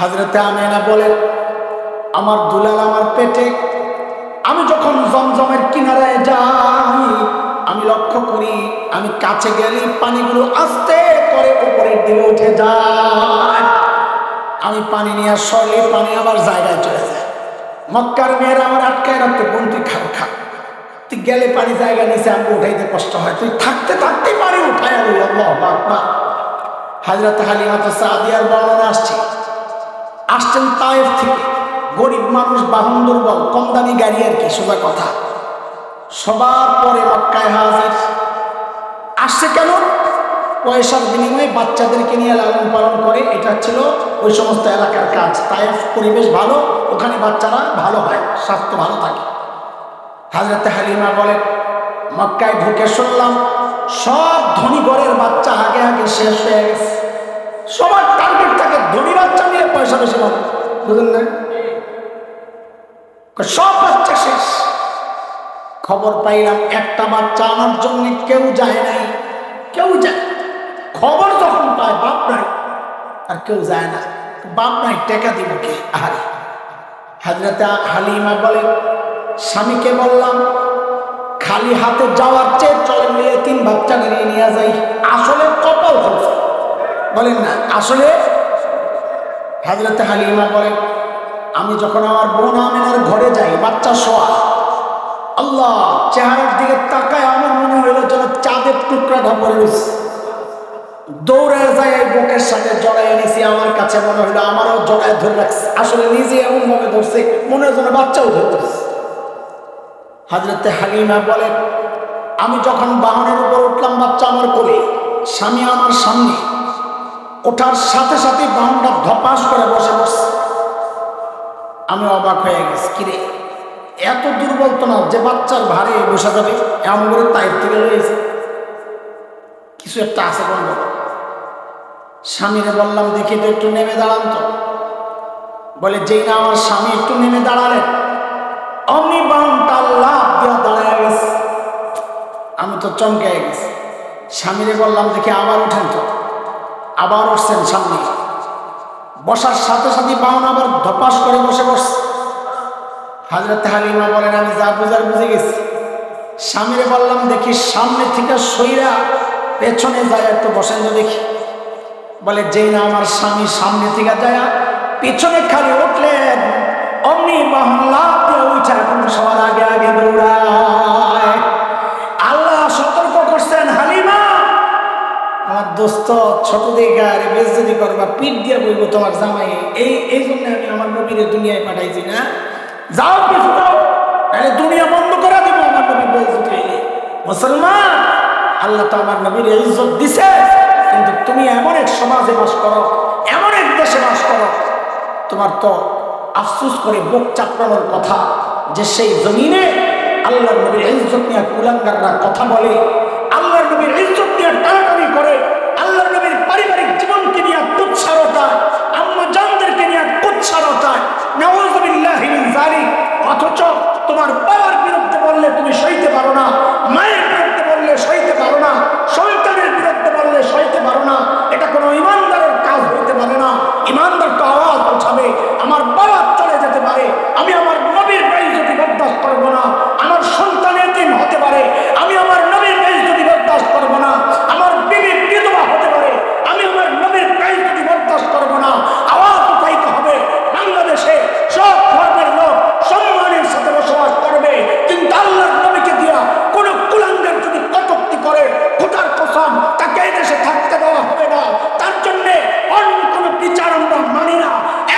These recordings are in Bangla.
হাজরতে আমেনা বলেন, আমার দুলাল আমার পেটে, আমি যখন জমজমের কিনারায় যাই, আমি লক্ষ্য করি, আমি কাছে গেলে পানিগুলো আস্তে করে উপরের দিকে উঠে যায়। আমি পানি নিয়ে সরলে পানি আবার জায়গায় চলে যায়। মক্কার মেয়েরা আমার আটকায় রাখতে, বোন, তুই খাও, খা। তুই গেলে পানি জায়গা নিচে আমি উঠাইতে কষ্ট হয়। তুই থাকতে থাকতে আলু আল্লাহ বাবা হাজরত হালিমাত সাদিয়ার বর্ণনা আসছে। আসছেন তায়েফ থেকে। গরিব মানুষ, বাহন দুর্বল, কম দামি গাড়ি আর কি, সোজা কথা। সবার পরে মক্কায় হাজির। আসছে কেন? পয়সার বিনিময়ে বাচ্চাদেরকে নিয়ে লালন পালন করে, এটা ছিল ওই সমস্ত এলাকার কাজ। তায়েফ পরিবেশ ভালো, ওখানে বাচ্চারা ভালো হয়, স্বাস্থ্য ভালো থাকে। হাজরতে হালিমা বলেন, মক্কায় ঢুকে শুনলাম, সব ধনী ঘরের বাচ্চা আগে আগে শেষ হয়ে গেছে। সবার টার্গেট থাকে ধনী বাচ্চা নিয়ে পয়সা বেশি পাবে বুঝলেন না? সব বাচ্চা শেষ। খবর পাইলাম, একটা বাচ্চা আনার জন্য কেউ যায় নাই। কেউ যায় খবর যখন পায়, বাপ নাই। আর কেউ যায় না। বাপ নাই, টেকা দিব কে? আহারে। হাজরতে হালিমা বলেন স্বামীকে বললাম, খালি হাতে যাওয়ার চেয়ে চলে মিলিয়ে তিন বাচ্চা নিয়ে নিয়ে যাই। আসলে কপাল হচ্ছে বলেন না, আসলে হাজরতে হালিমা বলেন, আমি যখন আমার বোন আমেনার ঘরে যাই, বাচ্চা শোয়া, আল্লাহ চেহারার দিকে তাকায় আমার মনে হইল যেন চাঁদের টুকরাটা পড়ে রয়েছে। দৌড়ে যায় এই বুকের সাথে জড়াই এনেছি, আমার কাছে মনে হলো আমারও জড়ায় ধরে রাখছে। আসলে নিজে এমন ভাবে ধরছে, মনে হয় বাচ্চাও ধরতেছে হাজরতে হালিমা বলেন, আমি যখন বাহনের উপর উঠলাম বাচ্চা আমার কোলে, স্বামী আমার সামনে ওঠার সাথে সাথে বাহনটা ধপাস করে বসে বসছে আমি অবাক হয়ে গেছি কিরে এত দুর্বল তো না, যে বাচ্চার ভারে বসে যাবে? এমন করে তাইর থেকে রয়েছে। কিছু একটা আছে বন্ধ। স্বামীরে বললাম, দেখি তো একটু নেমে দাঁড়ান তো। বলে, যেই না আমার স্বামী, একটু নেমে দাঁড়ালেন অমনি বাউনটা লাভ দিয়ে দাঁড়ায় গেছে। আমি তো চমকে গেছি। স্বামীরে বললাম, দেখি আবার ওঠেন তো। আবার উঠছেন সামনে। বসার সাথে সাথে বাউন আবার ধপাস করে বসে বসছে। হাজরত হালিমা বলেন, আমি যা বুঝার বুঝে গেছি। স্বামীরে বললাম, দেখি সামনে থেকে সইরা পেছনে যায়, একটু বসেন তো দেখি। বলে, যেই না আমার স্বামী সামনে থেকে যায়, পিছনে খালি উঠলেন। অমনি বাহন লাভ উঠে, এখন সবার আগে আগে দৌড়ায়। ছোট দিকে আর বেজদি করবা, পিঠ দিয়ে বইব তোমার জামাই এই এই জন্য আমি আমার নবীর দুনিয়ায় পাঠাইছি না। যাও কিছু যাও। তাহলে দুনিয়া বন্ধ করে দেবো আমার বেজতি হইলে মুসলমান, আল্লাহ তো আমার নবীর ইজ্জত দিছে। কিন্তু তুমি এমন এক সমাজে বাস করো, এমন এক দেশে বাস করো, তোমার তো আফসুস করে বুক চাপড়ানোর কথা যে সেই জমিনে আল্লাহ নবীর ইজ্জত নিয়ে কুলাঙ্গাররা কথা বলে আল্লাহ নবীর ইজ্জত নিয়ে টানাটানি করে আল্লাহ নবীর পারিবারিক জীবনকে নিয়ে কুৎসারতা আম্মা জানদেরকে নিয়ে কুৎসারতা নওয়াজবিল্লাহি মিন যালিক অথচ তোমার বাবার বিরুদ্ধে বললে তুমি সইতে পারো না মায়ের বিরুদ্ধে বললে সইতে পারো না সন্তানের বিরুদ্ধে বললে সইতে পারো না এটা কোনো ইমানদারের কাজ হইতে পারে না ইমানদার তো আওয়াজ উঠাবে আমার বাবা চলে যেতে পারে আমি আমার নবীর গাই যদি বরদাস্ত করব না আমার সন্তানের দিন হতে পারে আমি আমার নবীর গাই যদি বরদাস্ত করব না আমার বিবি বিধবা হতে পারে আমি আমার নবীর গাই যদি বরদাস্ত করব না আওয়াজ উঠাইতে হবে বাংলাদেশে সব ধর্মের লোক সম্মানের সাথে বসবাস করবে কিন্তু আল্লাহর নবীকে দিয়া কোন কুলাঙ্গের যদি কটুক্তি করে খোদার কসম তাকে এই দেশে থাকতে দেওয়া হবে না তার জন্য অন্য কোনো বিচার আমরা মানি না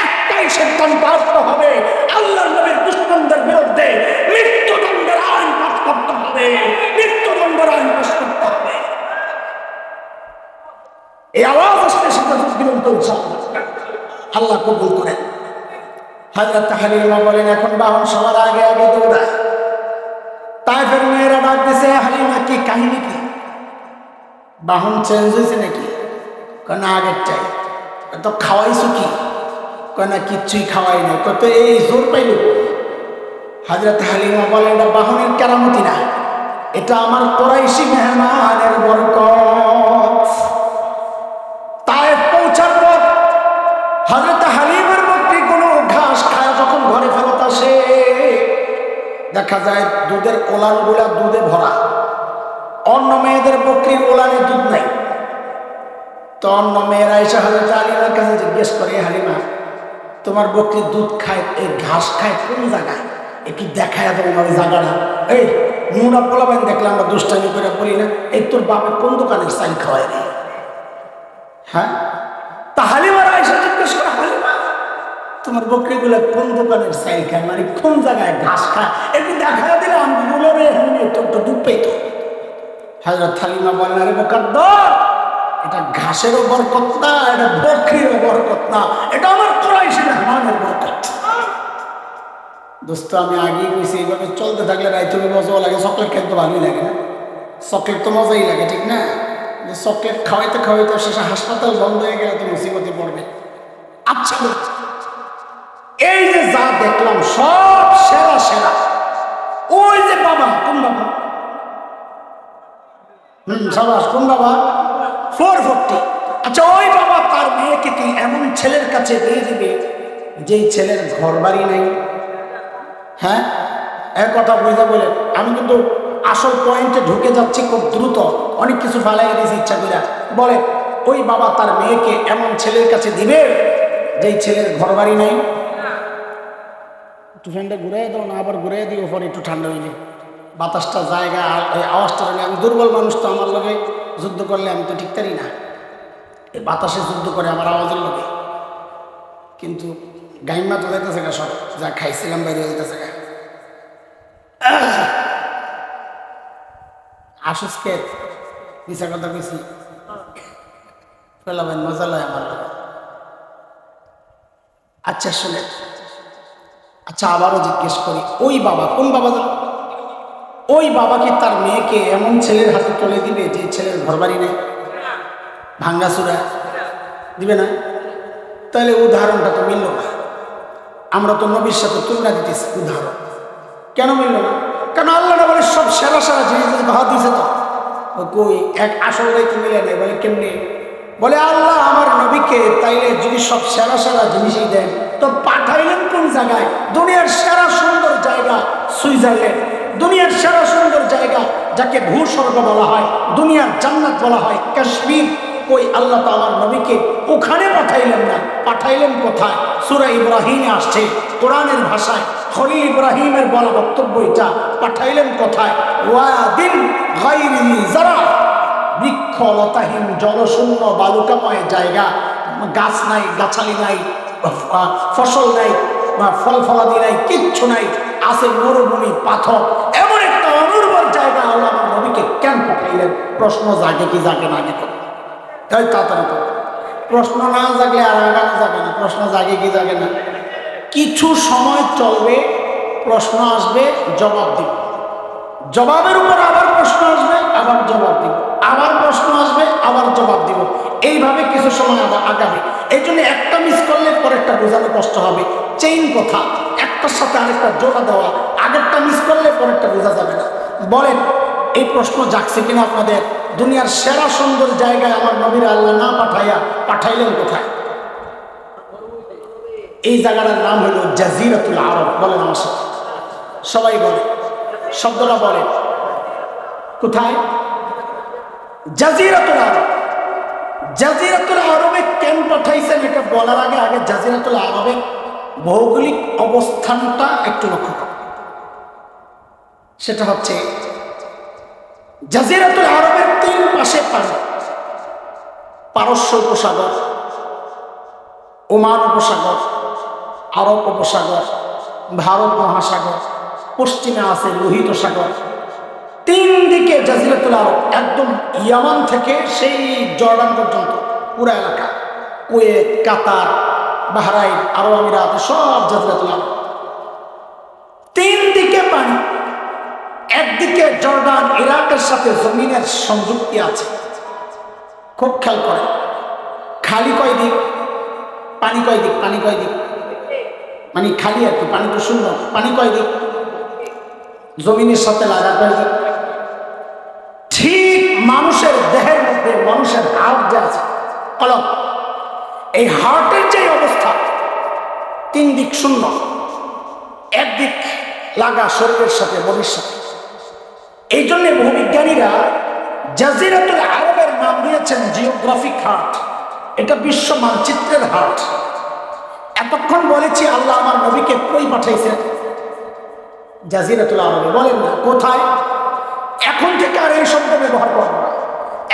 একটাই সিদ্ধান্ত আসতে হবে আল্লাহর নবীর দুশ্মনদের বিরুদ্ধে মৃত্যুদণ্ডের আইন পাশ করতে হবে মৃত্যুদণ্ডের আইন পাশ করতে হবে এই আওয়াজ আসলে সেটা জীবন্ত আল্লাহ কবুল করেন হাজরত হালিমা বলেন, এখন বাহন সবার আগে আগে দৌড়ায় তাইফের মেয়েরা ডাক দিছে, হালিমা, কি কাহিনী কি? বাহন চেঞ্জ হয়েছে নাকি? কেন আগের চাই। তো খাওয়াইছো কি? কেন কিচ্ছুই খাওয়াই না কত এই জোর পাইল হাজরত হালিমা বলে এটা বাহনের কেরামতি না। এটা আমার কোরাইশি মেহমানের বরকত। দেখা যায় দুধের কোলানগুলা দুধে ভরা। অন্য মেয়েদের বকরির কোলানে দুধ নাই। তো অন্য মেয়েরা এসে হাজরত আলিমার কাছে জিজ্ঞেস করে হালিমা, তোমার বকরি দুধ খায় এই ঘাস খায় কোন জায়গায়? একটু দেখায় ওই জায়গাটা এই, মুড়া পোলাবেন দেখলে আমরা দুষ্টামি করে বলি না, এই তোর বাপের কোন দোকানের চাল খাওয়ায় রে? হ্যাঁ? তা হালিমারা এসে জিজ্ঞেস করে, হালিমা তোমার বকরিগুলো কোন দোকানের চাল খায়? মানে কোন জায়গায় ঘাস খায়? একটু দেখা দিলে আমি রে তোর তো দুধ পেতো। হাজরত হালিমা বলেন আরে বোকার দর এটা ঘাসেরও বরকত না, এটা বকরিরও বরকত না, এটা আমার কোরাইশি মেহমানের বরকত। দোস্ত, আমি আগেই কইছি, এইভাবে চলতে থাকলে রাইতুকে মজাও লাগে, চকলেট খেতে ভালোই লাগে না। চকলেট তো মজাই লাগে, ঠিক না? চকলেট খাওয়াইতে খাওয়াইতে শেষে হাসপাতাল বন্ধ হয়ে গেলে তো মুসিবতে পড়বে। আচ্ছা বলছি। এই যে যা দেখলাম, সব সেরা সেরা। ওই যে বাবা, কোন বাবা? হুম, সাবাস, কোন বাবা? Four forty. আচ্ছা ওই বাবা, তার মেয়েকে কি এমন ছেলের কাছে দিয়ে দিবে, যেই ছেলের ঘর বাড়ি নেই। হ্যাঁ? এক কথা বুঝতে বলেন আমি কিন্তু আসল পয়েন্টে ঢুকে যাচ্ছি খুব দ্রুত। অনেক কিছু ফালাই দিয়েছি, ইচ্ছা করে বলে, ওই বাবা তার মেয়েকে এমন ছেলের কাছে দিবে, যেই ছেলের ঘর বাড়ি নেই? একটু ফ্যানটা ঘুরে দাও, না আবার ঘুরে দিও, পরে একটু ঠান্ডা হইলে। বাতাসটা জায়গা এই আওয়াজটা আমি দুর্বল মানুষ তো আমার লোকে যুদ্ধ করলে আমি তো ঠিক পারি না। এই বাতাসে যুদ্ধ করে আমার আওয়াজের লোকে কিন্তু গাইমা তো যাইতেছে গা সব। যা খাইছিলাম, বাইরে যাইতেছে গা। আসুসকে মিশা কথা কইছি। পেলাবেন মজা লয় আমার। আচ্ছা শুনে আচ্ছা আবারও জিজ্ঞেস করি, ওই বাবা কোন বাবা ওই বাবাকে তার মেয়েকে এমন ছেলের হাতে তুলে দিবে যে ছেলের ঘরবাড়ি নেই? ভাঙ্গাসুরা দিবে না? তাহলে উদাহরণটা তো মিলল না। আমরা তো নবীর সাথে তুলনা দিতেছি, উদাহরণ। কেন মিলল না? কেন আল্লাহ বলে সব সেরা সেরা জিনিস ভাবা দিয়েছে তো? কই, এক আসল তো মিলে নেই, বলে কেমনি? বলে আল্লাহ আমার নবীকে তাইলে যদি সব সেরা সেরা জিনিসই দেন তো পাঠাইলেন কোন জায়গায়? দুনিয়ার সেরা সুন্দর জায়গা সুইজারল্যান্ড। দুনিয়ার সেরা সুন্দর জায়গা যাকে ভূস্বর্গ বলা হয়, দুনিয়ার জান্নাত বলা হয়, কাশ্মীর। ওই আল্লাহ তো আমার নবীকে ওখানে পাঠাইলেন না। পাঠাইলেন কোথায়? সুরা ইব্রাহিমে আসছে, কোরআনের ভাষায়। খলিল ইব্রাহিমের বলা বক্তব্য এটা। পাঠাইলেন কোথায়? বৃক্ষ লতাহীন জলশূন্য বালুকাময় জায়গা। গাছ নাই, গাছালি নাই ফসল নাই বা ফল ফলাদি নাই, কিচ্ছু নাই। আছে মরুভূমি, পাথর। এমন একটা অনুর্বর জায়গা আল্লাহ নবীকে কেন পাঠাইলেন? প্রশ্ন জাগে কি জাগে না আগে তাই তাড়াতাড়ি প্রশ্ন না জাগে আর আগানো যাবে না। প্রশ্ন জাগে কি জাগে না? কিছু সময় চলবে, প্রশ্ন আসবে, জবাব দিব। জবাবের উপর আবার প্রশ্ন আসবে, আবার জবাব দিব। আবার প্রশ্ন আসবে, আবার জবাব দিব। এইভাবে কিছু সময় আবার আগাবে। এই জন্য একটা মিস করলে পরেরটা বোঝানো কষ্ট হবে। চেইন কথা, একটার সাথে আরেকটা জোড়া দেওয়া, আগেরটা মিস করলে পরেরটা বোঝা যাবে না। বলেন, এই প্রশ্ন জাগছে কিনা আপনাদের? দুনিয়ার সেরা সুন্দর জায়গায় আমার নবীর আল্লাহ না পাঠাইয়া, পাঠাইলেন কোথায়? এই জায়গাটার নাম হলো জাজিরাতুল আরব, বলেন আমার সবাই বলে, শব্দটা বলে। কোথায়? জাজিরাতুল আরব। জাজিরাতুল আরবে কেন পাঠাইছেন এটা বলার আগে আগে জাজিরাতুল আরবে ভৌগোলিক অবস্থানটা একটু লক্ষ্য করো। সেটা হচ্ছে, জাজিরাতুল আরবের তিন পাশে পানি। পারস্য উপসাগর, ওমান উপসাগর, আরব উপসাগর, ভারত মহাসাগর, পশ্চিমে আছে লোহিত সাগর। তিন দিকে জাজিরাতুল আরব একদম ইয়ামান থেকে সেই জর্ডান পর্যন্ত, পুরো এলাকা। কুয়েত, কাতার, বাহরাইন, আরব আমিরাত, সব জাজিরাতুল আরব। তিন দিকে পানি, একদিকে জর্ডান, ইরাকের সাথে জমিনের সংযুক্তি আছে। খুব খেয়াল করে। খালি কয় দিক? পানি কয় দিক? পানি কয় দিক? মানে খালি কি পানি তো সুন্দর। পানি কয় দিক? জমিনের সাথে লাগা কয় দিক। মানুষের হার্ট যে আছে কলম এই হার্টের যে অবস্থা, তিন দিক শূন্য একদিক লাগা শরীরের সাথে মনের সাথে। এই জন্য ভূবিজ্ঞানীরা জাজিরাতুল আরবের নাম দিয়েছেন জিওগ্রাফিক হার্ট এটা বিশ্ব মানচিত্রের হার্ট এতক্ষণ বলেছি আল্লাহ আমার নবীকে কই পাঠাইছেন জাজিরাতুল আরবে বলেন না, কোথায়? এখন থেকে আর এই শব্দ ব্যবহার করব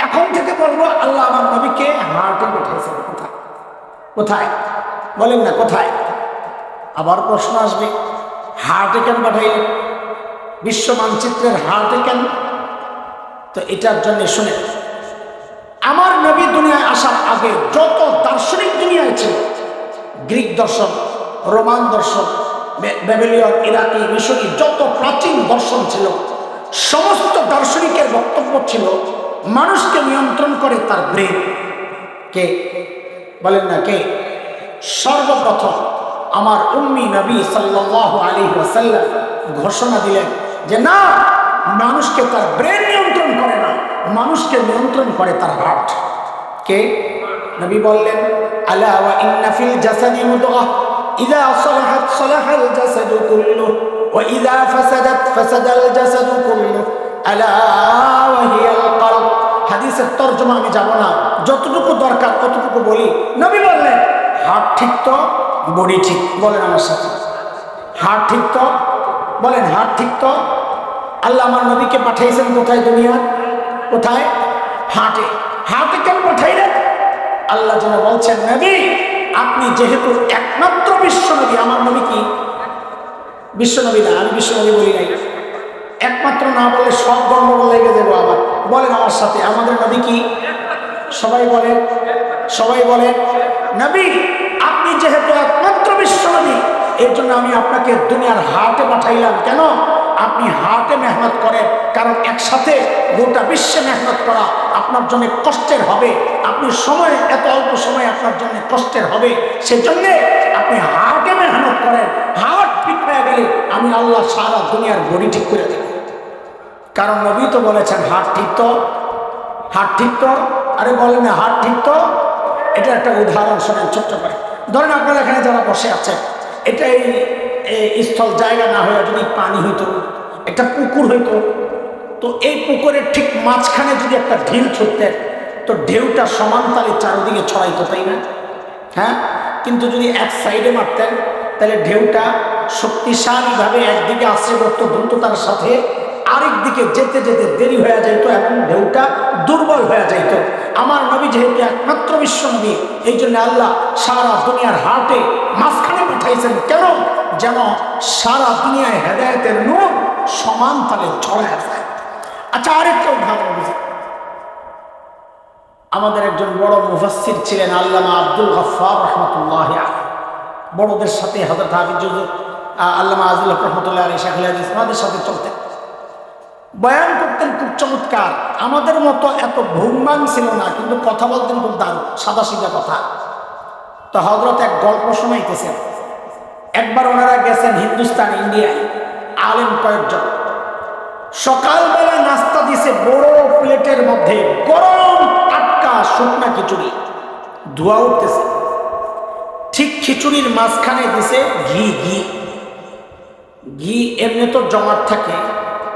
এখন থেকে বলব, আল্লাহ আমার নবীকে হাটে পাঠাইছেন কোথায়? কোথায়? বলেন না, কোথায়? আবার প্রশ্ন আসবে হাটে কেন পাঠাইলেন বিশ্ব মানচিত্রের হাটে কেন তো এটার জন্য শুনে আমার নবী দুনিয়ায় আসার আগে যত দার্শনিক দুনিয়ায় ছিল, গ্রিক দর্শন, রোমান দর্শন ব্যাবিলিয়ন ইরাকি, মিশরি, যত প্রাচীন দর্শন ছিল, সমস্ত দার্শনিকের বক্তব্য ছিল মানুষকে নিয়ন্ত্রণ করে তার ব্রেন। কে? বলেন না, কে? সর্বপ্রথম আমার উম্মি নবী সাল্লাল্লাহু আলাইহি ওয়াসাল্লাম ঘোষণা দিলেন যে না, মানুষকে তার ব্রেন নিয়ন্ত্রণ করে না, মানুষকে নিয়ন্ত্রণ করে তার হার্ট। কে? নবী বললেন, আলা জাসাদি ফাসাদাল জাসাদু আলা হাদিসের তর্জমা আমি যাব না। যতটুকু দরকার ততটুকু বলি। নবী বললেন হাট ঠিক তো, বডি ঠিক। বলেন আমার সাথে। হাট ঠিক তো? বলেন হাট ঠিক তো। আল্লাহ আমার নবীকে পাঠিয়েছেন কোথায় দুনিয়া কোথায়? হাটে। হাটে কেন পাঠাইলেন? আল্লাহ যেন বলছেন, নবী, আপনি যেহেতু একমাত্র বিশ্ব বিশ্বনবী, আমার নবী কি? বিশ্বনবী না, আমি বিশ্বনবী বলি নাই। একমাত্র না বলে সব গন্ডগোল লেগে যাব আবার। বলেন আমার সাথে, আমাদের নবী কি? সবাই বলেন সবাই বলেন নবী, আপনি যেহেতু একমাত্র বিশ্ব বিশ্বনবী এর জন্য আমি আপনাকে দুনিয়ার হাটে পাঠাইলাম। কেন? আপনি হাটে মেহনত করেন, কারণ একসাথে গোটা বিশ্বে মেহনত করা আপনার জন্য কষ্টের হবে। আপনি সময়, এত অল্প সময় আপনার জন্য কষ্টের হবে। সেজন্যে আপনি হাটে মেহনত করেন। হাট ঠিক হয়ে গেলে আমি আল্লাহ সারা দুনিয়ার বডি ঠিক করে দেব। কারণ নবী তো বলেছেন হাট ঠিক তো? হাট ঠিক তো? আরে বলেন না হাট ঠিক তো? এটা একটা উদাহরণ শোনেন ছোট্ট করে। ধরেন আপনারা এখানে যারা বসে আছেন, এটা এই স্থল জায়গা না হয়ে যদি পানি হইতো, একটা পুকুর হইতো, তো এই পুকুরের ঠিক মাঝখানে যদি একটা ঢিল ছুটতেন তো ঢেউটা সমান তালে চারদিকে ছড়াইতো, তাই না? হ্যাঁ? কিন্তু যদি এক সাইডে মারতেন, তাহলে ঢেউটা শক্তিশালীভাবে একদিকে আশ্রয় করত দ্রুততার সাথে আরেক দিকে যেতে যেতে দেরি হয়ে যাইতো এবং ঢেউটা দুর্বল হয়ে যাইতো। আমার নবী যেহেতু একমাত্র বিশ্ব নবী এই জন্য আল্লাহ সারা দুনিয়ার হাটে মাঝখানে পাঠাইছেন। কেন? যেন সারা দুনিয়ায় হেদায়তের নূর সমান তালে ছড়ায় আচ্ছা আরেকটা উদাহরণ বুঝি। আমাদের একজন বড় মুফাসির ছিলেন আল্লামা আব্দুল গফার রহমতুল্লাহ বড়দের সাথে হজরত হাফিজ আল্লামা আজুল্লাহ রহমতুল্লাহ আলী শাহুল সাথে চলতেন। বয়ান করতেন খুব চমৎকার। আমাদের মতো এত ভুমবাং ছিল না, কিন্তু কথা বলতেন খুব দারুণ সাদা সিধা কথা। তো হজরত এক গল্প শোনাইতেছেন। একবার ওনারা গেছেন হিন্দুস্তান, ইন্ডিয়ায়, আলেম কয়েকজন। সকালবেলা নাস্তা দিছে বড় প্লেটের মধ্যে গরম টাটকা শুকনা খিচুড়ি। ধোয়া উঠতেছে। ঠিক খিচুড়ির মাঝখানে দিছে ঘি ঘি। ঘি এমনি তো জমাট থাকে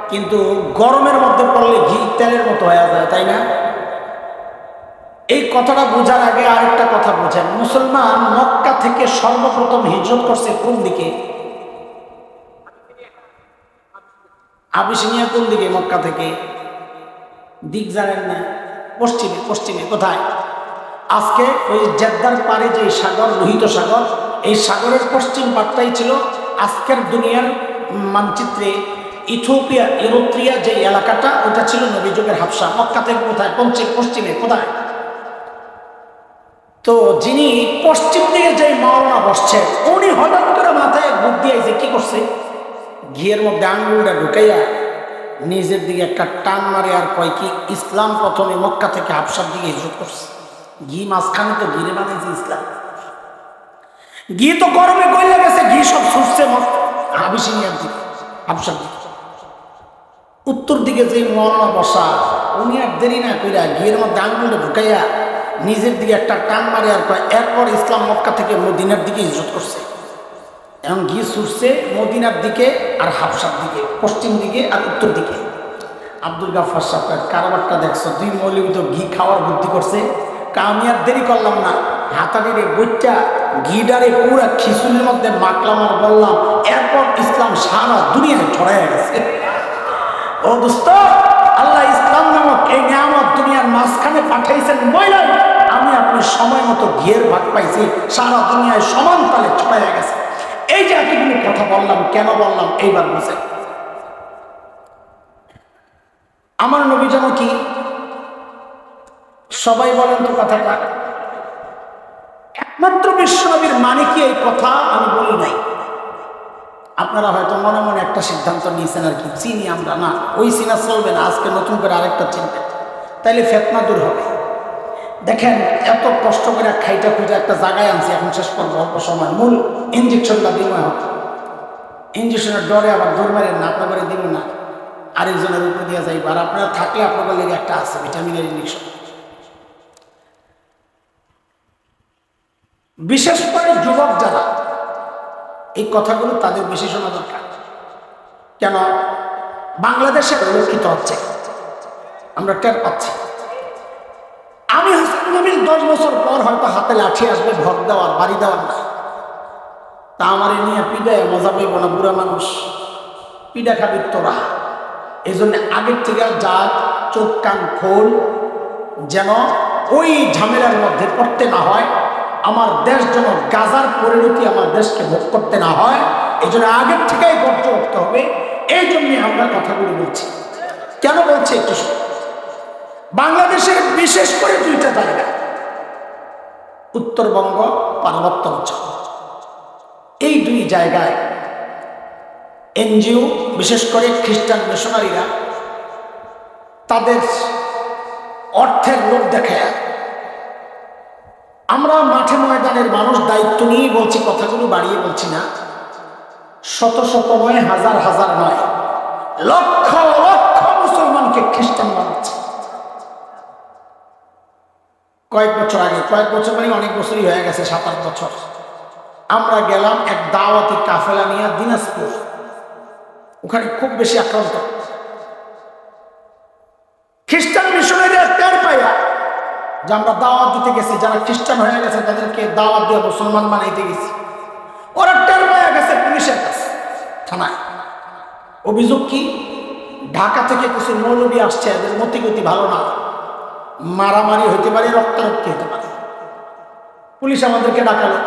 কিন্তু গরমের মধ্যে পড়লে ঘি তেলের মতো হয়ে যায়, তাই না? এই কথাটা বোঝার আগে আরেকটা কথা বোঝেন। মুসলমান মক্কা থেকে সর্বপ্রথম হিজরত করছে কোন দিকে? আবিসিনিয়া কোন দিকে মক্কা থেকে? দিক জানেন না। পশ্চিমে পশ্চিমে, কোথায়? আজকে ওই জেদ্দার পারে যে সাগর, লোহিত সাগর, এই সাগরের পশ্চিম পাটটাই ছিল আজকের দুনিয়ার মানচিত্রে ইথোপিয়া ইউরোত্রিয়া যে এলাকাটা, ওটা ছিল নবীযুগের হাফসা। মক্কা থেকে কোথায়? পশ্চিম পশ্চিমে, কোথায়? তো যিনি পশ্চিম দিকে যে মাওলানা বসছে উনি হঠাৎ করে মাথায় বুক দিয়ে যে কি করছে? ঘিয়ের মধ্যে আঙ্গুলটা ঢুকাইয়া নিজের দিকে একটা টান মারে আর কয় কি, ইসলাম প্রথমে মক্কা থেকে হাফসার দিকে হিজরত করছে। ঘি মাঝখানে তো ঘিরে বানাইছে ইসলাম। ঘি তো গরমে গইলে গেছে, ঘি সব ছুটছে হাবিসিনিয়ার দিকে, হাফসার দিকে। উত্তর দিকে যে মৌলানা বসা, উনি আর দেরি না কইরা গিয়ের মধ্যে আঙ্গুলটা ঢুকাইয়া নিজের দিকে একটা টান মারে আর কয়, এরপর ইসলাম মক্কা থেকে মদিনার দিকে হিজরত করছে। এবং ঘি ছুটছে মদিনার দিকে আর হাফসার দিকে, পশ্চিম দিকে আর উত্তর দিকে। আব্দুল গাফার সাহেব কারবারটা দেখছ? দুই মৌলিক তো ঘি খাওয়ার বুদ্ধি করছে। আমি আর দেরি করলাম না। হাতাটিরে বইটা ঘিডারে পুরা খিচুড়ির মধ্যে মাখলাম আর বললাম, এরপর ইসলাম সারা দুনিয়ায় ছড়াই গেছে। ও দোস্ত, আল্লাহ ইসলাম নামক এই নিয়ামত দুনিয়ার মাঝখানে পাঠাইছেন মহিলাই আমি আপনি সময় মতো ঘিয়ের ভাগ পাইছি, সারা দুনিয়ায় সমান তালে ছড়াইয়া গেছে। এই যে কথা বললাম, কেন বললাম? এইবার বুঝেন। আমার নবী যেন কি? সবাই বলেন তো কথাটা। একমাত্র বিশ্বনবীর মানে কি এই কথা? আমি বলি নাই। আপনারা হয়তো মনে মনে একটা সিদ্ধান্ত নিয়েছেন আর কি, চিনি আমরা না, ওই চিনা চলবে না, আজকে নতুন করে আরেকটা চিনবেন। তাইলে ফেতনা দূর হবে। দেখেন, এত কষ্ট করে খাইটা খুঁজে একটা জায়গায় আনছি, এখন শেষ করব অল্প সময়। মূল ইঞ্জেকশনটা বিময় হবে ইঞ্জেকশনের ডরে আবার দৌড় মারেন না, আপনার দিব না। আরেকজনের উপরে দিয়ে যাইব। আর আপনারা থাকলে আপনাদের লেগে একটা আছে ভিটামিনের ইঞ্জেকশন বিশেষ করে যুবক যারা এই কথাগুলো তাদের বেশি শোনা দরকার। কেন? বাংলাদেশে রক্ষিত হচ্ছে। আমরা টের পাচ্ছি। আমি হাসান দশ বছর পর হয়তো হাতে লাঠি আসবে, ভোট দেওয়ার, বাড়ি দেওয়ার না। তা আমার এ নিয়ে পিডায় মজা পেব না বুড়া মানুষ। পিডা খাবি তোরা। এই জন্য আগের থেকে যা চোখ, কান, খোল যেন ওই ঝামেলার মধ্যে পড়তে না হয়। আমার দেশ যেন গাজার পরিণতি আমার দেশকে ভোগ করতে না হয়, এই জন্য আগের থেকেই গর্জ উঠতে হবে। এই জন্যে আমরা কথাগুলি বলছি। কেন বলছি একটু। বাংলাদেশের বিশেষ করে দুইটা জায়গা, উত্তরবঙ্গ, পার্বত্য অঞ্চল। এই দুই জায়গায় এনজিও, বিশেষ করে খ্রিস্টান মিশনারিরা, তাদের অর্থের লোক দেখায়। আমরা মাঠে ময়দানের মানুষ দায়িত্ব নিয়েই বলছি, কথাগুলো বাড়িয়ে বলছি না। শত শত নয়, হাজার হাজার নয়। লক্ষ লক্ষ মুসলমানকে খ্রিস্টান বানাচ্ছে। কয়েক বছর আগে, কয়েক বছর মানে অনেক বছরই হয়ে গেছে, সাত আট বছর। আমরা গেলাম এক দাওয়াতি কাফেলা নিয়ে দিনাজপুর। ওখানে খুব বেশি আক্রান্ত। খ্রিস্টান মিশনারিরা টের পাইয়া যে আমরা দাওয়াত দিতে গেছি, যারা খ্রিস্টান হয়ে গেছে, তাদেরকে দাওয়াত দিয়ে মুসলমান বানাইতে গেছি। ওরা টের পাইয়া গেছে পুলিশের কাছে, থানায়। অভিযোগ কি? ঢাকা থেকে কিছু মৌলবী আসছে, এদের মতিগতি ভালো না। মারামারি হইতে পারে, রক্তারক্তি হতে পারে। পুলিশ আমাদেরকে ডাকালো,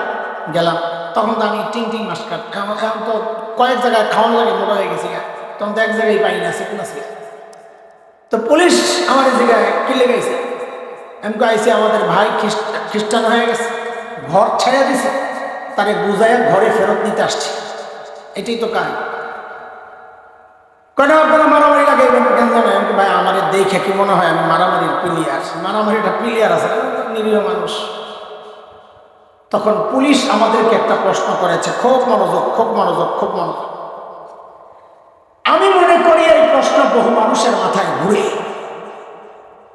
গেলাম। তখন তো আমি টিং টিং মাস কাট এখন তো কয়েক জায়গায় খাওয়ান লাগে, মোটা হয়ে গেছি গা। তখন তো এক জায়গায় পাই না, সেকুন আছে। তো পুলিশ আমার জায়গায় কি লেগেছে আমি আইসি আমাদের ভাই খ্রিস্ট- খ্রিস্টান হয়ে গেছে। ঘর ছেড়ে দিছে। তাকে বুঝাইয়া ঘরে ফেরত নিতে আসছে। এটাই তো কাজ কেন আপনারা মারামারি কেন জানেন? আমি ভাই, আমার দেখে কি মনে হয় আমি মারামারির প্লেয়ার? মারামারিটা প্লেয়ার আছে, নিরীহ মানুষ। তখন পুলিশ আমাদেরকে একটা প্রশ্ন করেছে খুব মনোযোগ খুব মনোযোগ খুব মনোযোগ। আমি মনে করি এই প্রশ্ন বহু মানুষের মাথায় ঘুরে।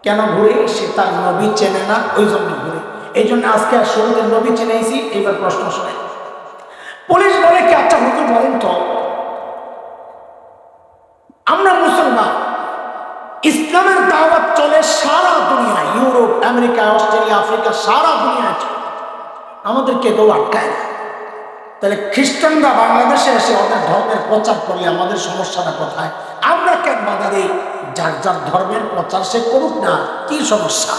কেন ঘুরে? সে তার নবী চেনে না ওই জন্য ঘুরে। এই জন্য আজকে আর শুরুতে নবী চেনেছি এইবার প্রশ্ন শুনে। পুলিশ বলে কি আচ্ছা হুজুর বলেন তো, আমরা মুসলমান, ইসলামের দাওয়াত চলে সারা দুনিয়ায়, ইউরোপ, আমেরিকা, অস্ট্রেলিয়া, আফ্রিকা, সারা দুনিয়ায় চলে। আমাদেরকে কেউ আটকায় না। তাহলে খ্রিস্টানরা বাংলাদেশে এসে ওদের ধর্মের প্রচার করলে আমাদের সমস্যাটা কোথায়? আমরা কেন বাধা দিই? যার যার ধর্মের প্রচার সে করুক না, কি সমস্যা?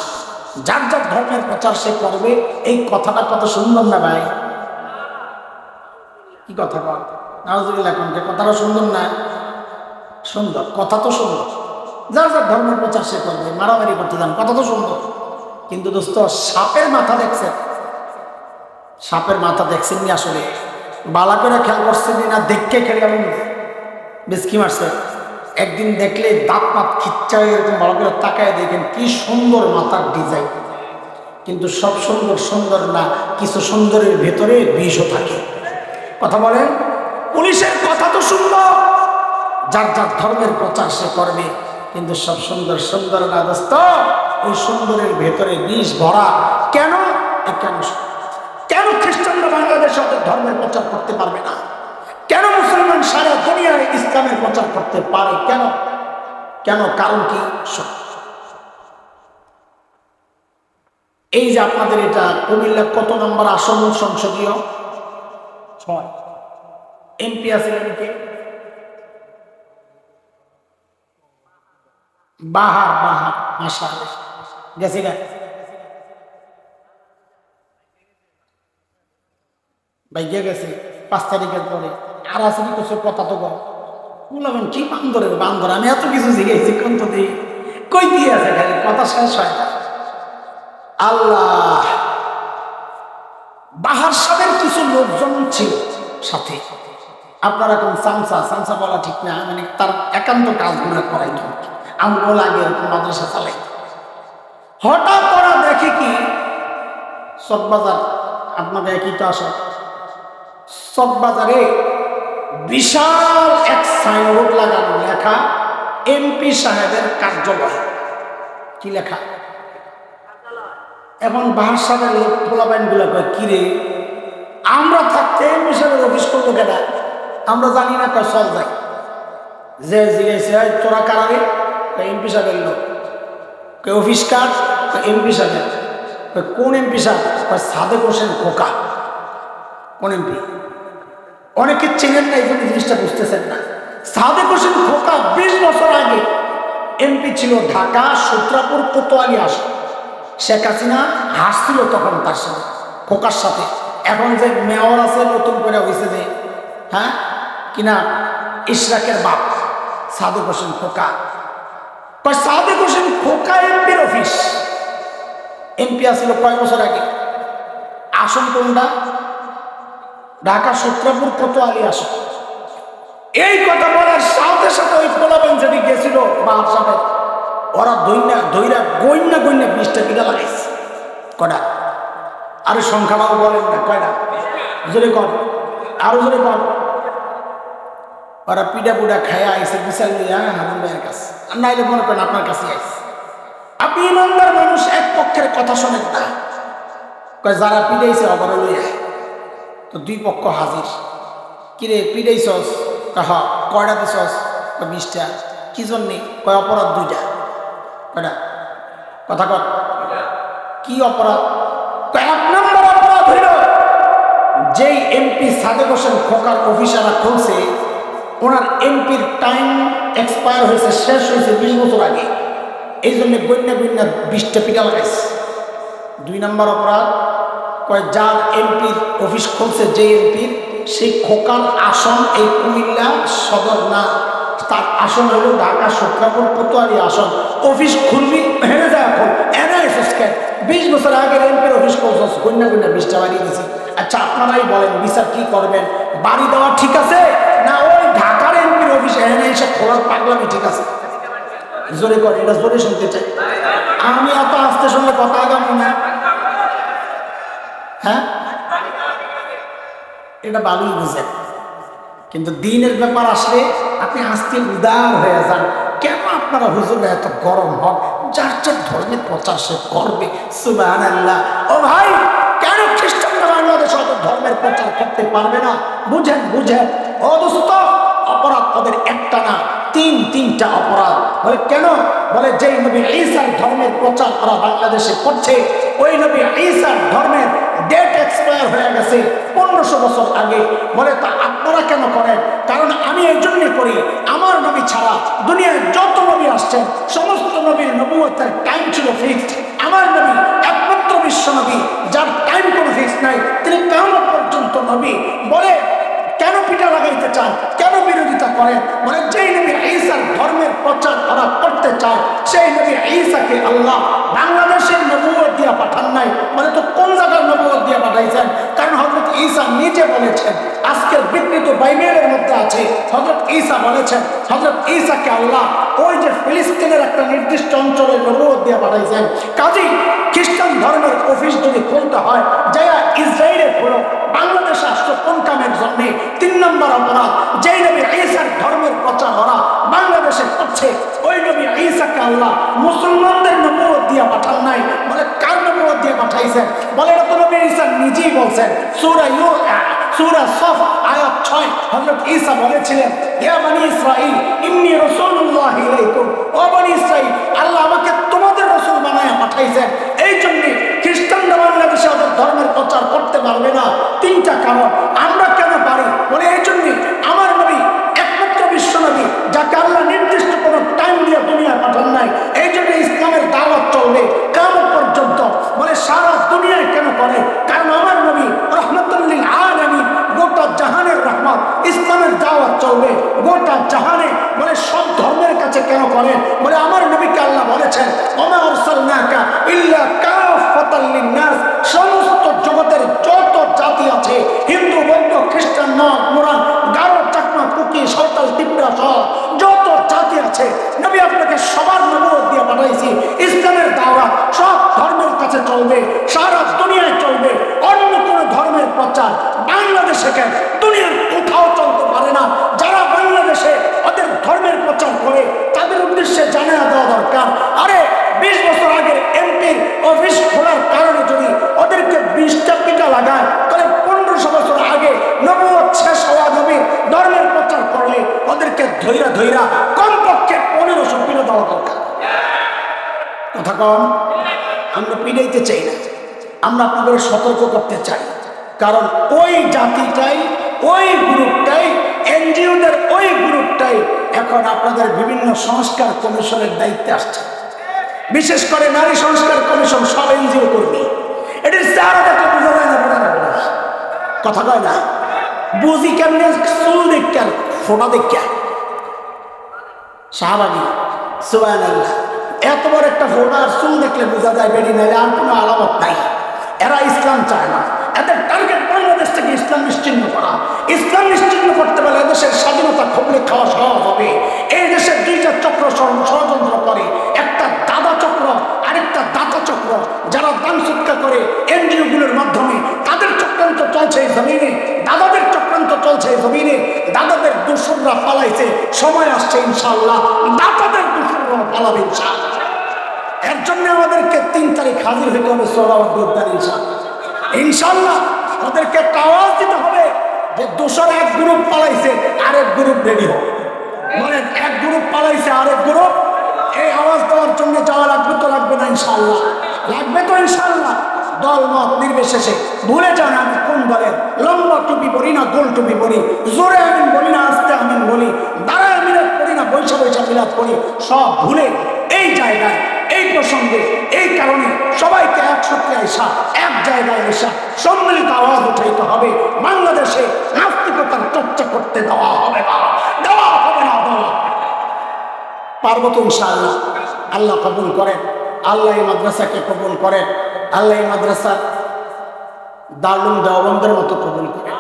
যার যার ধর্মের প্রচার সে করবে, এই কথাটা কত সুন্দর না ভাই? কি কথা কর নাজুবিল্লাহ কণ্ঠে কথাটা সুন্দর না? সুন্দর, কথা তো সুন্দর। যার যার ধর্মের প্রচার সে করবে, মারামারি করতে যান, কথা তো সুন্দর। কিন্তু দোস্ত, সাপের মাথা দেখছেন? সাপের মাথা দেখছেননি আসলে? বালা করে খেয়াল করছেন না? দেখকে খেলে গেলেন বেশকি মারছে? একদিন দেখলে দাঁত পাত খিচ্চা এরকম ভালো করে তাকায় দেখেন কি সুন্দর মাথার ডিজাইন। কিন্তু সব সুন্দর সুন্দর না, কিছু সুন্দরের ভেতরে বিষও থাকে। কথা বলেন? পুলিশের কথা তো সুন্দর যার যার ধর্মের প্রচার সে করবে। কিন্তু সব সুন্দর সুন্দর না দোস্ত ওই সুন্দরের ভেতরে বিষ ভরা। কেন? কেন কেন খ্রিস্টানরা বাংলাদেশে ধর্মের প্রচার করতে পারবে না? কেন মুসলমান সারা দুনিয়ায় ইসলামের প্রচার করতে পারে? কেন? কেন? কারণ কি? এই যে আপনাদের এটা কুমিল্লা কত নম্বর আসন সংসদীয়? ছয়। এমপি আছিলেন কে? বাহার বাহার মাসা গেছি না? ভাইয়া গেছে, পাঁচ তারিখের পরে। আর আছে কি করছে কথা তো বললাম কি বান্দরের বান্দর? আমি এত কিছু শিখেছি কোন তো দিই কই দিয়ে আছে খালি? কথা শেষ হয় আল্লাহ। বাহার সাহেবের কিছু লোকজন ছিল সাথে। আপনারা কোন সামসা? সামসা বলা ঠিক না। মানে তার একান্ত কাজগুলো করাই তো। আমগুলো লাগে এরকম মাদ্রাসা চালাই। হঠাৎ ওরা দেখে কি? সববাজার আপনাদের একই তো আসা সববাজারে বিশাল এক সাইনবোর্ড লাগানো লেখা এমপি সাহেবের কার্যালয়। কি লেখা? এখন বাহার সাহেবের লোক পোলাবাইনগুলো কয় কিরে আমরা থাকতে এমপি সাহেবের অফিস করব কেনা আমরা জানি না কয়, চল যাই। যে জিজ্ঞেসে তোরা কারারে এমপি সাহেবের লোক। কে অফিস কার? এমপি সাহেবের। কয়, কোন এমপি সাহেব? সাদেক হোসেন খোকা। কোন এমপি? অনেকে চেনেন না, এই জন্য জিনিসটা বুঝতেছেন না। সাদেক হোসেন খোকা বিশ বছর আগে এমপি ছিল ঢাকা, সূত্রাপুর, কোতোয়ালি আসে। শেখ হাসিনা হাসছিল তখন তার সাথে, খোকার সাথে। এখন যে মেয়র আছে, নতুন করে হয়েছে যে হ্যাঁ? কিনা ইশরাকের বাপ, সাদেক হোসেন খোকা। সাদেক হোসেন খোকা এমপির অফিস। এমপি আসছিল কয় বছর আগে? আসন কোনটা? ঢাকা সূত্রাপুর কোতোয়ালি আসন এই কথা বলার সাথে সাথে ওই পোলাবেন যেটি গেছিল ওরা দৈন্যা, দৈরা গইন্যা গইন্যা বিশটা পিঠা লাগাইছে। কটা আরে সংখ্যা বাবু বলেন না কয়টা জোরে কর, আরও জোরে কর। ওরা পিঠা পুডা খায়া আইসে বিশাল নিয়ে হারুন ভাইয়ের কাছে। আর নাইলে মনে করেন আপনার কাছে আইসে আপনি ইমানদার মানুষ, এক পক্ষের কথা শোনেন না। যারা পিড়াইছে অবর লইয়া তো দুই পক্ষ হাজির। কিরে পিড়াইছস কহ কয়টা দিছস বিশটা। কি জন্যে? কয় অপরাধ দুইটা। কয়টা কথা কর কি অপরাধ? এক নম্বর অপরাধ হইল, যেই এমপি সাদেক হোসেন খোকার অফিসাররা খুলছে, ওনার এমপির টাইম এক্সপায়ার হয়েছে, শেষ হয়েছে বিশ বছর আগে। এই জন্য গণ্যা গণ্যা বিশটা পিঠা লাগাইছে দুই নম্বর অপরাধ যার এমপির অফিস খুলছে যে এমপির সেই খোকার আসন এই কুমিল্লা সদর না, তার আসন হলো ঢাকা সত্রাপুর কোতোয়ালি আসন। অফিস খুলবি, হেরে যায় এখন। এনে এসেস কেন বিশ বছর আগের এমপির অফিস করছস গন্যা গন্যা বিশটা বাড়ি দিয়েছি আচ্ছা আপনারাই বলেন, বিচার কি করবেন? বাড়ি দেওয়া ঠিক আছে? না, ওই ঢাকার এমপির অফিস এনে এসে খোলার পাগলামি ঠিক আছে? জোরে করে, এটা জোরে শুনতে চাই। আমি এত আস্তে শুনলে কথা আগামী না। হ্যাঁ? এটা বালুই বুঝেন কিন্তু দিনের ব্যাপার আসলে আপনি আস্তে উদার হয়ে যান। কেন আপনারা হুজুর এত গরম হন? যার যার ধর্মের প্রচার সে করবে। সুবাহ ও ভাই, কেন খ্রিস্টানরা বাংলাদেশ অত ধর্মের প্রচার করতে পারবে না? বুঝেন বুঝেন। ও অপরাধ ওদের একটা না, তিন তিনটা অপরাধ। বলে, কেন? বলে, যেই নবী ঈসার ধর্মের প্রচার করা বাংলাদেশে করছে, ওই নবী ঈসার ধর্মের ডেট এক্সপায়ার হয়ে গেছে পনেরোশো বছর আগে। বলে, তা আপনারা কেন করেন? কারণ আমি এই জন্য করি, আমার নবী ছাড়া দুনিয়ায় যত নবী আসছেন, সমস্ত নবীর নবুয়তের টাইম ছিল ফিক্সড আমার নবী একমাত্র বিশ্ব নবী, যার টাইম কোনো ফিক্স নাই। তিনি কেমন পর্যন্ত নবী? বলে কেন পিঠা লাগাইতে চান কেন বিরোধিতা করেন মানে যেই নবী ঈসার ধর্মের প্রচার করা করতে চায়, সেই নবী ঈসাকে আল্লাহ বাংলাদেশের নবুয়ত দিয়া পাঠান নাই। মানে তো কোন জায়গার নবুয়ত দিয়া পাঠাইছেন? কারণ হজরত ঈসা নিজে বলেছেন, আজকের বিকৃত বাইবেলের মধ্যে আছে হজরত ঈসা বলেছেন হজরত ঈসাকে আল্লাহ ওই যে ফিলিস্তিনের একটা নির্দিষ্ট অঞ্চলের নবুয়ত দিয়া পাঠাইছেন। কাজেই খ্রিস্টান ধর্মের অফিস যদি খুলতে হয়, যাইয়া ইসরায়েলে খোলো বাংলাদেশে আসতো কোন কামের জন্য তিন নম্বর অপরাধ যেই নবী ঈসার ধর্মের প্রচার ওরা বাংলাদেশে করছে ওই নবী ঈসাকে আল্লাহ মুসলমানদের নবুয়ত দিয়া পাঠান নাই। বলে, কার নবুয়ত দিয়ে পাঠাইছেন? বলে, এটা তো নবী ঈসা নিজেই বলছেন। সূরা ইউ সূরা সফ, আয়াত 6 হযরত ঈসা বলেছিলেন, ইয়া বনি ইসরাঈল, ইন্নী রাসূলুল্লাহ ইলাইকুম। ও বনি ইসরাঈল, আল্লাহ আমাকে তোমাদের রাসূল বানায়া পাঠাইছেন। এই জন্য খ্রিস্টানরা বাংলাদেশে ওদের ধর্মের প্রচার করতে পারবে না। তিনটা কারণ, আমরা বলে, এই জন্য আমার নবী, একমাত্র বিশ্ব নবী, যাকে আল্লাহ নির্দিষ্ট কোনো টাইম দিয়ে দুনিয়ায় পাঠান নাই, এই জন্য ইসলামের দাওয়াত চলবে কামত পর্যন্ত। বলে, সারা দুনিয়ায় কেন করে? কারণ আমার নবী রহমতুল্লিল আলামিন গোটা জাহানের রহমত, ইসলামের দাওয়াত চলবে গোটা জাহানে। বলে, সব ধর্মের কাছে কেন করে? বলে, আমার নবীকে আল্লাহ বলেছেন, ওমা আরসালনাকা ইল্লা কাফাতাল লিন্নাস চলবে, সারা দুনিয়ায় চলবে। অন্য কোনো ধর্মের প্রচার বাংলাদেশে কেন? দুনিয়ার কোথাও চলতে পারে না। যারা বাংলাদেশে ওদের ধর্মের প্রচার করে, তাদের উদ্দেশ্যে জানা দেওয়া দরকার। আরে, বিশ বছর আগের এমপির অফিস খোলার কারণে যদি ওদেরকে বিশটা পিটা লাগায়, তাহলে পনেরোশো বছর আগে নবুয়ত শেষ হওয়া নবীর ধর্মের প্রচার করলে ওদেরকে ধৈরা ধৈরা কমপক্ষে পনেরোশো পিটা দেওয়া দরকার। কথা কম? আমরা পিড়াইতে চাই না। আমরা আপনাদের সতর্ক করতে চাই। কারণ ওই জাতিটাই, ওই গ্রুপটাই, এনজিওদের ওই গ্রুপটাই এখন আপনাদের বিভিন্ন সংস্কার কমিশনের দায়িত্বে আসছে। বিশেষ করে নারী সংস্কার কমিশন, সব এনজিও যাবে না কথা কয় না? বুঝি কেমনে চুল দেখতে আল্লাহ এত বড় একটা ফোটা আর চুল দেখলে বোঝা যায় বেরি নাই, আর কোনো আলামত নাই। এরা ইসলাম চায় না। এদের টার্গেট বাংলাদেশ থেকে ইসলাম নিশ্চিহ্ন করা। ইসলাম নিশ্চিহ্ন করতে পারলে এদেশের স্বাধীনতা খবলে খাওয়া সহজ হবে। এই দেশের দুইটা চক্র ষড়যন্ত্র করে। একটা দাদা চক্র, আরেকটা দাতা চক্র। যারা দান সৎকা করে এনজিওগুলোর মাধ্যমে, তাদের চক্রান্ত চলছে এই জমিনে। দাদাদের চক্রান্ত চলছে এই জমিনে। দাদাদের দুসররা পালাইছে। সময় আসছে ইনশাল্লাহ দাদাদের দুসররা পালাবে ইনশাল্লাহ এর জন্য আমাদেরকে তিন তারিখ হাজির হইতে হবে উদ্যান ইনশাল্লাহ ইনশাল্লাহ আমাদেরকে একটা আওয়াজ দিতে হবে যে দোসর এক গ্রুপ পালাইছে, আরেক গ্রুপ রেডি হবে। মানে এক গ্রুপ পালাইছে, আরেক গ্রুপ, এই আওয়াজ দেওয়ার জন্য যাওয়া লাগবে তো লাগবে না ইনশাল্লাহ লাগবে তো ইনশাল্লাহ দল মত নির্বিশেষে ভুলে যান আমি কোন দলের। লম্বা টুপি পরি না, গোল টুপি পরি। জোরে আমিন বলি না, আস্তে আমিন বলি। দাঁড়ায় মিলাদ করি না, বৈশা বৈশা মিলাদ করি। সব ভুলে এই জায়গায় এই প্রসঙ্গে, এই কারণে সবাইকে একসাথে আসা, এক জায়গায় আসা সম্মিলিত আওয়াজ উঠাইতে হবে। বাংলাদেশে নাস্তিকতার চর্চা করতে দেওয়া হবে না। দেওয়া হবে না, দেওয়া পারব তো ইনশাআল্লাহ। আল্লাহ কবুল করেন। আল্লাহ মাদ্রাসাকে কবুল করেন। আল্লাহ মাদ্রাসা দারুম দেওবন্দের মতো কবুল করেন।